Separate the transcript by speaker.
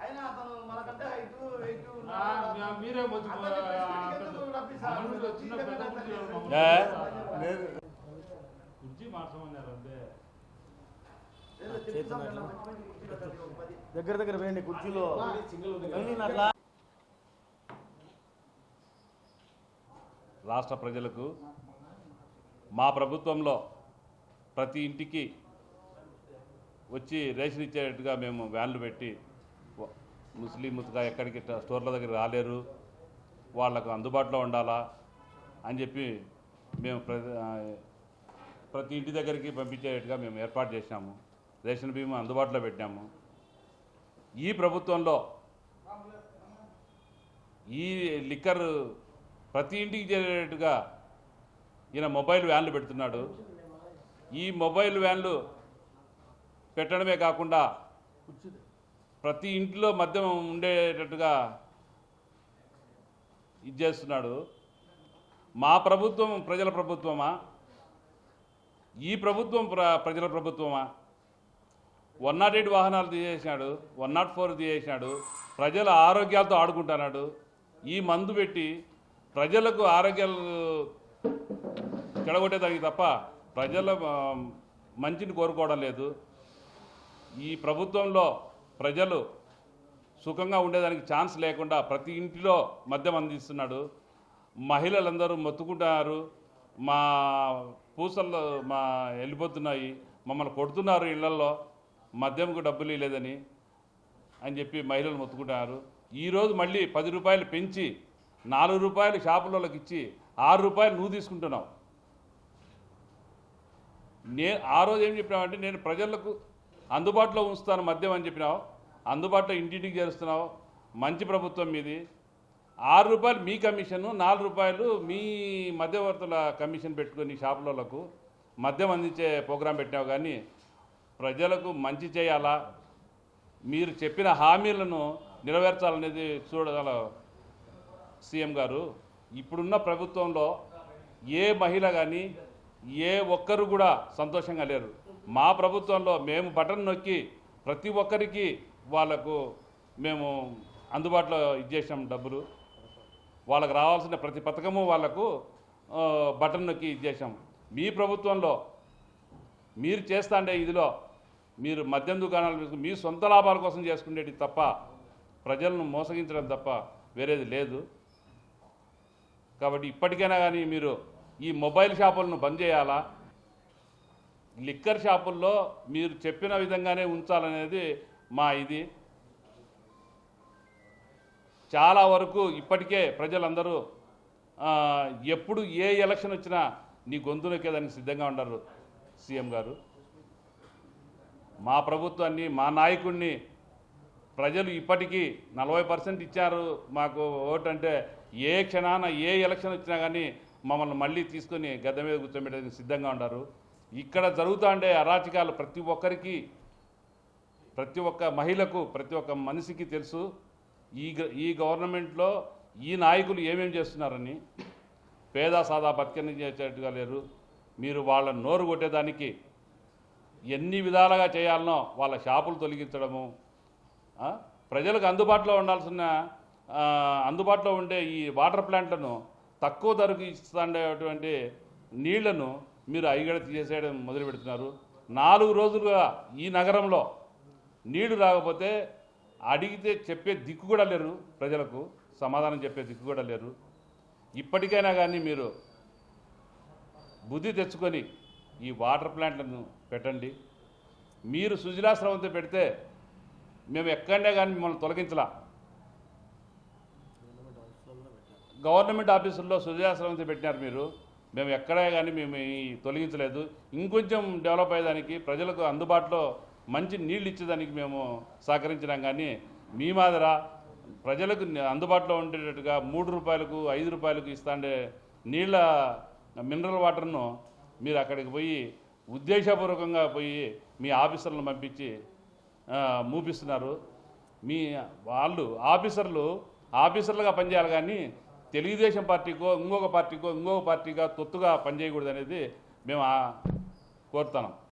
Speaker 1: అయినా అతను మనకంటే హైట్ వెయిట్
Speaker 2: మీరే కుర్చీ మార్చమన్నారు అంతే
Speaker 3: దగ్గర దగ్గర వేయండి కుర్చీలో.
Speaker 4: రాష్ట్ర ప్రజలకు మా ప్రభుత్వంలో ప్రతి ఇంటికి వచ్చి రేషన్ ఇచ్చేటట్టుగా మేము వ్యాన్లు పెట్టి వ- ఎక్కడికి స్టోర్ల దగ్గర రాలేరు. వాళ్ళకు అందుబాటులో ఉండాలా అని చెప్పి మేము ప్రతి ప్రతి ఇంటి దగ్గరికి పంపించేటట్టుగా మేము ఏర్పాటు చేసినాము రేషన్ బియ్యం అందుబాటులో పెట్టాము. ఈ ప్రభుత్వంలో ఈ లిక్కర్ ప్రతి ఇంటికి చేరేటట్టుగా ఈయన మొబైల్ వ్యాన్లు పెడుతున్నాడు. ఈ మొబైల్ వ్యాన్లు పెట్టడమే కాకుండా ప్రతి ఇంట్లో మద్యం ఉండేటట్టుగా ఇది చేస్తున్నాడు. మా ప్రభుత్వం ప్రజల ప్రభుత్వమా? ఈ ప్రభుత్వం ప్ర ప్రజల ప్రభుత్వమా? వన్ నాట్ ఎయిట్ వాహనాలు తీసేసినాడు వన్ నాట్ ఫోర్ తీసేసినాడు ప్రజల ఆరోగ్యాలతో ఆడుకుంటున్నాడు. ఈ మందు పెట్టి ప్రజలకు ఆరోగ్యాలు చెడగొట్టేదానికి తప్ప ప్రజల మంచిని కోరుకోవడం లేదు. ఈ ప్రభుత్వంలో ప్రజలు సుఖంగా ఉండేదానికి ఛాన్స్ లేకుండా ప్రతి ఇంటిలో మద్యం అందిస్తున్నాడు. మహిళలందరూ మొత్తుకుంటున్నారు. మా పూసల్లో మా వెళ్ళిపోతున్నాయి. మమ్మల్ని కొడుతున్నారు ఇళ్ళలో మద్యంకు డబ్బులు లేదని అని చెప్పి మహిళలు మొత్తుకుంటున్నారు. ఈరోజు మళ్ళీ పది రూపాయలు పెంచి నాలుగు రూపాయలు షాపులలోకి ఇచ్చి ఆరు రూపాయలు నువ్వు తీసుకుంటున్నావు. నే ఆ రోజు ఏం చెప్పినామంటే నేను ప్రజలకు అందుబాటులో ఉంచుతాను మద్యం అని చెప్పినావు. అందుబాటులో ఇంటింటికి చేరుస్తున్నావు. మంచి ప్రభుత్వం మీది. ఆరు రూపాయలు మీ కమిషను నాలుగు రూపాయలు మీ మధ్యవర్తుల కమిషన్ పెట్టుకుని షాపులకు మద్యం అందించే ప్రోగ్రాం పెట్టినావు కానీ ప్రజలకు మంచి చేయాలా? మీరు చెప్పిన హామీలను నెరవేర్చాలనేది చూడగల సీఎం గారు. ఇప్పుడున్న ప్రభుత్వంలో ఏ మహిళ కానీ ఏ ఒక్కరు కూడా సంతోషంగా లేరు. మా ప్రభుత్వంలో మేము బటన్ నొక్కి ప్రతి ఒక్కరికి వాళ్ళకు మేము అందుబాటులో ఇచ్చేసాం డబ్బులు. వాళ్ళకు రావాల్సిన ప్రతి పథకము వాళ్ళకు బటన్ నొక్కి ఇచ్చేసాం. మీ ప్రభుత్వంలో మీరు చేస్తాండే ఇదిలో మీరు మద్యం దుకాణాలు మీ సొంత లాభాల కోసం చేసుకునేది తప్ప ప్రజలను మోసగించడం తప్ప వేరేది లేదు. కాబట్టి ఇప్పటికైనా కానీ మీరు ఈ మొబైల్ షాపులను బంద్ చేయాలా? లిక్కర్ షాపుల్లో మీరు చెప్పిన విధంగానే ఉంచాలనేది మా ఇది. చాలా వరకు ఇప్పటికే ప్రజలందరూ ఎప్పుడు ఏ ఎలక్షన్ వచ్చినా నీ గొంతు నొక్కేదానికి సిద్ధంగా ఉండరు సీఎం గారు. మా ప్రభుత్వాన్ని మా నాయకుడిని ప్రజలు ఇప్పటికీ నలభై పర్సెంట్ ఇచ్చారు. మాకు ఓటు అంటే ఏ క్షణాన ఏ ఎలక్షన్ వచ్చినా కానీ మమ్మల్ని మళ్ళీ తీసుకొని గద్దె మీద కూర్చోబెట్టడానికి సిద్ధంగా ఉన్నారు ఇక్కడ జరుగుతుండే అరాచకాలు ప్రతి ఒక్కరికి ప్రతి ఒక్క మహిళకు ప్రతి ఒక్క మనిషికి తెలుసు ఈ గ- ఈ గవర్నమెంట్లో ఈ నాయకులు ఏమేం చేస్తున్నారని. పేద సాదా బతికని చేసేట్టుగా లేరు. మీరు వాళ్ళ నోరు కొట్టేదానికి ఎన్ని విధాలుగా చేయాలనో వాళ్ళ షాపులు తొలగించడము ప్రజలకు అందుబాటులో ఉండాల్సిన అందుబాటులో ఉండే ఈ వాటర్ ప్లాంట్లను తక్కువ ధరకు ఇస్తుండేటువంటి నీళ్ళను మీరు ఐగడ తీసేయడం మొదలు పెడుతున్నారు. నాలుగు రోజులుగా ఈ నగరంలో నీళ్ళు రాకపోతే అడిగితే చెప్పే దిక్కు కూడా లేరు ప్రజలకు సమాధానం చెప్పే దిక్కు కూడా లేరు. ఇప్పటికైనా కానీ మీరు బుద్ధి తెచ్చుకొని ఈ వాటర్ ప్లాంట్లను పెట్టండి. మీరు సుజలాశ్రమంతో పెడితే మేము ఎక్కడనే కానీ మిమ్మల్ని తొలగించలా. గవర్నమెంట్ ఆఫీసుల్లో సుజలాశ్రమంతో పెట్టినారు మీరు. మేము ఎక్కడే కానీ మేము తొలగించలేదు. ఇంకొంచెం డెవలప్ అయ్యేదానికి ప్రజలకు అందుబాటులో మంచి నీళ్ళు ఇచ్చేదానికి మేము సహకరించినాం కానీ మీ మాదిర ప్రజలకు అందుబాటులో ఉండేటట్టుగా మూడు రూపాయలకు ఐదు రూపాయలకు ఇస్తాండే నీళ్ళ మినరల్ వాటర్ను మీరు అక్కడికి పోయి ఉద్దేశపూర్వకంగా పోయి మీ ఆఫీసర్లను పంపించి మూపిస్తున్నారు. మీ వాళ్ళు ఆఫీసర్లు ఆఫీసర్లుగా పనిచేయాలి కానీ తెలుగుదేశం పార్టీకో ఇంకొక పార్టీకో ఇంకొక పార్టీగా తొత్తుగా పనిచేయకూడదు అనేది మేము కోరుతున్నాం